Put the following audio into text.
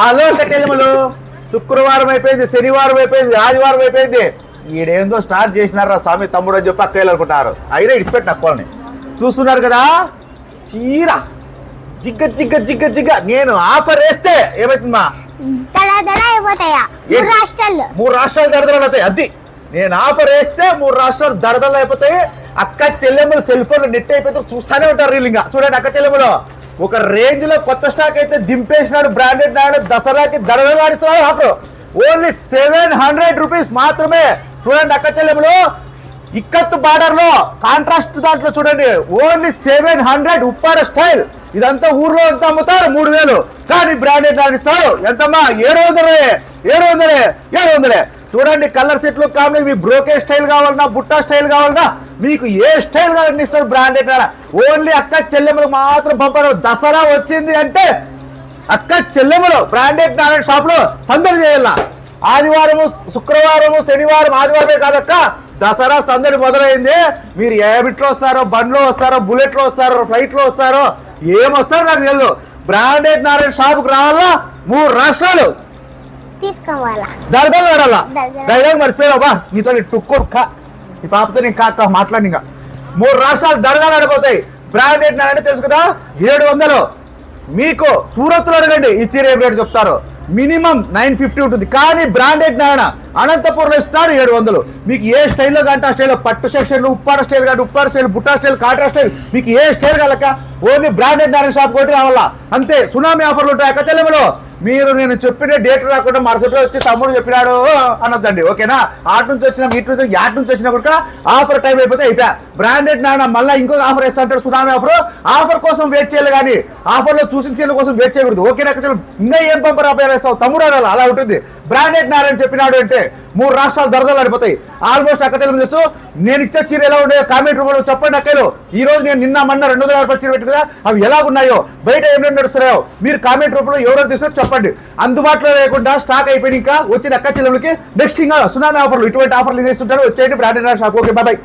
Hello చెల్లెములు శుక్రవారం అయిపోయింది శనివారం అయిపోయింది ఆదివారం అయిపోయింది. ఈడేందో స్టార్ట్ చేసినారా స్వామి తమ్ముడు అని చెప్పి అక్కయ్యలు అనుకుంటారు అయినా ఇడిచిపెట్టిన అక్కని చూస్తున్నారు కదా? చీర. జిగ్గ జిగ్గ జిగ్గ జిగ్గ. నేను ఆఫర్ వేస్తే ఏమవుతుందమ్మా దడ దడ అయిపోతాయా? ఏ- మూడు రాష్ట్రాలు. మూడు రాష్ట్రాలు దడదలు అవుతాయి అది. నేను ఆఫర్ వేస్తే మూడు రాష్ట్రాలు దడదలు అయిపోతాయి. అక్క చెల్లెమ్మలు సెల్ ఫోన్ నెట్ అయిపోతే చూస్తానే ఉంటారు వీళ్ళు ఇంకా. చూడండి అక్క చెల్లెమ్మలు. ఒక రేంజ్లో కొత్త స్టాక్ అయితే దింపేసినాడు బ్రాండెడ్ నాయుడు దసరాకి దడదలు offer. Only seven hundred rupees మాత్రమే. చూడండి అక్క చెల్లెమ్మలు ఇక్కత్ బార్డర్లో కాంట్రాస్ట్ దాంట్లో చూడండి. Only seven hundred Uppada style ఇదంతా ఊర్లో ఎంత అమ్ముతారు మూడు వేలు. కానీ బ్రాండెడ్ ఇస్తారు. ఎంతమ్మా? ఏడు వందలే. ఏడు వందలే. ఏడు వందలే. చూడండి కలర్ సెట్లు కావాలి మీ బ్రోకే స్టైల్ కావాలన్నా బుట్టా స్టైల్ కావాలన్నా మీకు ఏ స్టైల్ కావాలని ఇస్తారు బ్రాండెడ్ ఓన్లీ అక్క చెల్లెమ్మలు మాత్రం పంపరు దసరా వచ్చింది అంటే అక్క చెల్లెమ్మలు బ్రాండెడ్ నారాయణ షాప్లో సందడి చేయాల? ఆదివారము శుక్రవారము శనివారం ఆదివారమే కాదక్క దసరా సందడి మొదలైంది. మీరు ఏ బిట్లో వస్తారో బండ్లో వస్తారో బుల్లెట్లో వస్తారో ఫ్లైట్లో వస్తారో ఏం వస్తారో నాకు తెలియదు బ్రాండెడ్ నారాయణ షాప్ రావాలా? మూడు రాష్ట్రాలు. తీసుకోవాలా? దరదలు ఆడాలా దరదలు. డైలాగ్ మర్చిపోయావు? నీతో టుక్కు ఈ పాపతో నేను కాక మాట్లాడి ఇంకా. మూడు రాష్ట్రాలు దడదాలు అడిపోతాయి బ్రాండ్ బ్రాండెడ్ నారాయణ తెలుసు కదా? ఏడు వందలు. మీకు సూరత్లో అడగండి. ఈ చీర ఏం రేటు చెప్తారు. మినిమం నైన్ ఫిఫ్టీ ఉంటుంది. కానీ బ్రాండెడ్ నారాయణ అనంతపూర్లో ఇస్తారు ఏడు వందలు. మీకు ఏ స్టైల్లో కంటే ఆ స్టైల్లో పట్టు సెక్షన్లు ఉప్పాడ స్టైల్ కానీ ఉప్పాడ స్టైల్ బుట్టా స్టైల్ కాట్రా స్టైల్. మీకు ఏ స్టైల్ కలక ఓన్లీ బ్రాండెడ్ నారాయణ షాప్ కొట్టి రావాలా? అంతే. సునామీ ఆఫర్లు ఉంటాయి అక్క చెల్లెములు మీరు నేను చెప్పిన డేట్ రాకుండా మరుసటి వచ్చి తమ్ముడు చెప్పినాడు అనొద్దండి ఓకేనా? ఆట నుంచి వచ్చిన ఇటు నుంచి యాట్ నుంచి వచ్చిన కూడా ఆఫర్ టైం అయిపోతే అయిపోయా. బ్రాండెడ్ నాన్న మళ్ళీ ఇంకొక ఆఫర్ వేస్తా అంటాడు సునామీ ఆఫర్. ఆఫర్ కోసం వెయిట్ చేయాలి కానీ ఆఫర్లో చూసిన చీరల కోసం వెయిట్ చేయకూడదు ఓకే ఇంకా ఏం పంపరా పేరు వేస్తావు? తమ్ముడు అలా ఉంటుంది. బ్రాండెడ్ నారాయణ చెప్పినాడు అంటే మూడు రాష్ట్రాలు దరదలు అడిపోతాయి ఆల్మోస్ట్ అక్క తెలుగు తెలుసు. నేను ఇచ్చే చీర ఎలా ఉండే కామెంట్ రూపంలో చెప్పండి అక్కలు ఈ రోజు నేను నిన్న మొన్న రెండు వందల యాభై చీర పెట్టి కదా అవి ఎలా ఉన్నాయో? బయట ఏం నడుస్తున్నాయో? మీరు కామెంట్ రూపంలో ఎవరో తీసుకొని చెప్పండి. అందుబాటులో లేకుండా స్టాక్ అయిపోయిన ఇంకా వచ్చిన అక్క చెల్లెలకి నెక్స్ట్ ఇంకా సునామీ ఆఫర్లు ఇటువంటి ఆఫర్లు ఇస్తుంటారు వచ్చేయండి బ్రాండెడ్ షాప్ ఓకే బాయ్